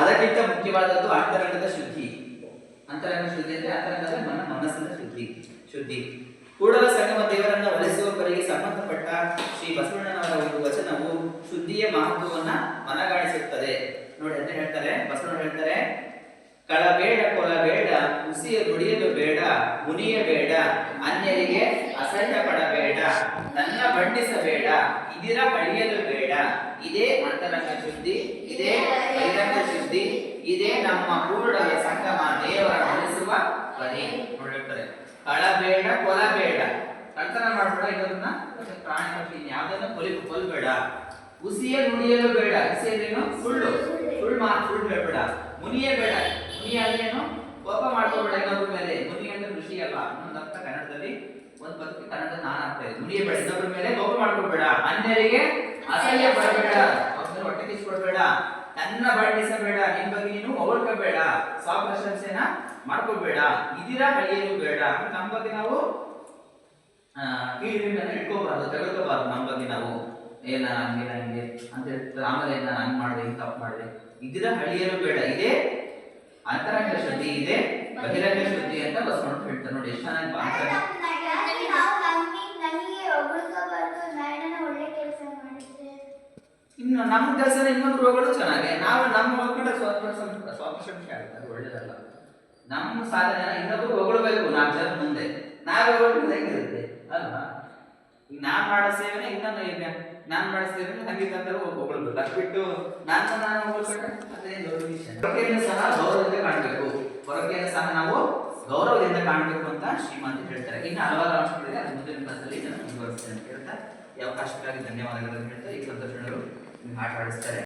ಅದಕ್ಕಿಂತ ಮುಖ್ಯವಾದದ್ದು ಅಂತರಂಗದ ಶುದ್ಧಿ. ಅಂತರಂಗ ಶುದ್ಧಿ ಅಂದ್ರೆ ಅಂತರಂಗದ ಮನ ಮನಸ್ಸಿನ ಶುದ್ಧಿ ಶುದ್ಧಿ. ಕೂಡಲ ಸಂಗಮ ದೇವರನ್ನ ಒಲಿಸುವವರಿಗೆ ಸಂಬಂಧಪಟ್ಟ ಶ್ರೀ ಬಸವಣ್ಣನವರ ಒಂದು ವಚನವು ಶುದ್ಧಿಯ ಮಹತ್ವವನ್ನ ಮನಗಾಣಿಸುತ್ತದೆ. ನೋಡಿ ಅಂತ ಹೇಳ್ತಾರೆ ಬಸವಣ್ಣ ಹೇಳ್ತಾರೆ ಕಳಬೇಡ ಕೊಲಬೇಡ ಹುಸಿಯ ದುಡಿಯಲು ಬೇಡ ಮುನಿಯಬೇಡ ಅನ್ಯರಿಗೆ ಅಸಹ್ಯ ಪಡಬೇಡ, ನನ್ನ ಬಣ್ಣಿಸಬೇಡ ಇದಿರ ಬಳಿಯಲು ಬೇಡ. ಇದೇ ಅಂತರಂಗ ಶುದ್ಧಿ, ಇದೇ ಇದೇ ನಮ್ಮ ಕೂಡಲ ಸಂಗಮ ದೇವರ ನಡೆಸುವ ಪರಿ ನೋಡಿರ್ತಾರೆ ಕಳಬೇಡ, ಕೊಲಬೇಡ. ಕಳ್ತನ ಮಾಡಬೇಡ ಇದನ್ನ? ಪ್ರಾಣಿ ಪಕ್ಷಿ ಯಾವ್ದನ್ನ? ಕೊಲಿ, ಕೊಲ್ಬೇಡ. ಉಸಿಯ ನುಡಿಯಲು ಬೇಡ. ಉಸಿಯಲ್ಲೇನು ಸುಳ್ಳು. ಸುಳ್ಳು ಮಾ ಸುಳ್ಳು ಬೇಡ ಮುನಿಯೇ ಬೇಡ. ಮುನಿಯ ಕೋಪ ಮಾಡ್ಕೋಬೇಡ ಇನ್ನೊಬ್ಬರ ಮೇಲೆ. ಮುನಿ ಅಂದ್ರೆ ಋಷಿ ಅಲ್ಲ ಇನ್ನೊಂದು ಅರ್ಥ ಕನ್ನಡದಲ್ಲಿ. ಒಂದು ಪದಕ್ಕೆ ಕನ್ನಡ ನಾನು ಆಗ್ತಾ ಇದೆ ಮುನಿಯ ಬೇಡ. ಇನ್ನೊಬ್ಬರ ಮೇಲೆ ಕೋಪ ಮಾಡ್ಕೋಬೇಡ. ಅನ್ಯರಿಗೆ ಅಸಹ್ಯ ಅವ್ರನ್ನ ಹೊಟ್ಟೆ ಕಿಸ್ಕೊಡ್ಬೇಡ ನನ್ನ ಬಣ್ಣಿಸಬೇಡ, ನಿನ್ ಬಗ್ಗೆ ನೀನು ಹೊಗಳ್ಕೋಬೇಡ ಸ್ವಪ್ರಶಂಸೆನ ಮಾಡ್ಕೋಬೇಡ ಇದೀರಾ ಅಳಿಯಲು ಬೇಡ. ನಮ್ಮ ಬಗ್ಗೆ ನಾವು ಕೀಳಿನ ಇಟ್ಕೋಬಾರ್ದು ತೆಗೆದುಕೋಬಾರ್ದು ನಮ್ಮ ಬಗ್ಗೆ ನಾವು. ಏನ ಹಂಗೆ ಹಂಗೆ ಅಂತ ಆಮೇಲೆ ನಾನು ಹಂಗ್ ಮಾಡಿದೆ, ಹಿಂಗ್ ತಪ್ಪು ಮಾಡಿದೆ. ಇದರ ಹಳಿಯಲು ಬೇಡ, ಇದೆ ಅಂತರಂಗ ಶುದ್ಧಿ, ಇದೆ ಬಹಿರಂಗ ಶುದ್ಧಿ ಅಂತ ಬಸವಣ್ಣ ಹೇಳ್ತಾರೆ ನೋಡಿ, ಎಷ್ಟು ಚೆನ್ನಾಗಿ ನನಗೆ ಇನ್ನು ನಮ್ಮ ಕೆಲಸ ಇನ್ನೊಬ್ರು ಹೋಗೋದು ಚೆನ್ನಾಗಿ ನಾವು ನಮ್ಮ ಒಗ್ಗಡೆ ಸ್ವಾತಂತ್ರ್ಯ ಸ್ವಾತಂತ್ರ್ಯ ಆಗುತ್ತೆ, ಅದು ಒಳ್ಳೇದಲ್ಲ. ನಮ್ಮ ಸಾಧನೆ ಇನ್ನೊಬ್ರು ಹೊಗಳ್ಬೇಕು, ನಾಲ್ಕು ಜನ ಮುಂದೆ. ನಾವೇ ಹೊಗಳ್ಬೇಕು ಹೆಂಗಿರುತ್ತೆ ಅಲ್ವಾ? ಈಗ ನಾನು ಮಾಡೋ ಸೇವೆನೆ ಇನ್ನೊಂದು ಈಗ ನಾನು ಮಾಡೋ ಸೇವೆನೆ ಹಂಗಿದ್ದಂತ ಹೊಗಳ್ಬೇಕು. ಅದು ಬಿಟ್ಟು ನಾನು ನಾನು ಹೊಗಳ್ಕೊಂಡ್ರೆ ಅದೇ ದೊಡ್ಡ ಸಹ ಗೌರವದಿಂದ ಕಾಣಬೇಕು. ಹೊರಗೆಯನ್ನು ಸಹ ನಾವು ಗೌರವದಿಂದ ಕಾಣಬೇಕು ಅಂತ ಶ್ರೀಮಂತ ಹೇಳ್ತಾರೆ. ಇನ್ನು ಹಲವಾರು ಅಂಶಗಳಿದೆ. ಅದು ಮುಂದಿನ ಕ್ಲಾಸಲ್ಲಿ ನಾನು ಮುಂದುವರಿಸ್ತೇನೆ ಅಂತ ಹೇಳ್ತಾ ಈ ಅವಕಾಶಕ್ಕಾಗಿ ಧನ್ಯವಾದಗಳನ್ನು ಹೇಳ್ತಾ ಈ ಸಂತೋಷಗಳು ಆಟ ಆಡಿಸ್ತಾರೆ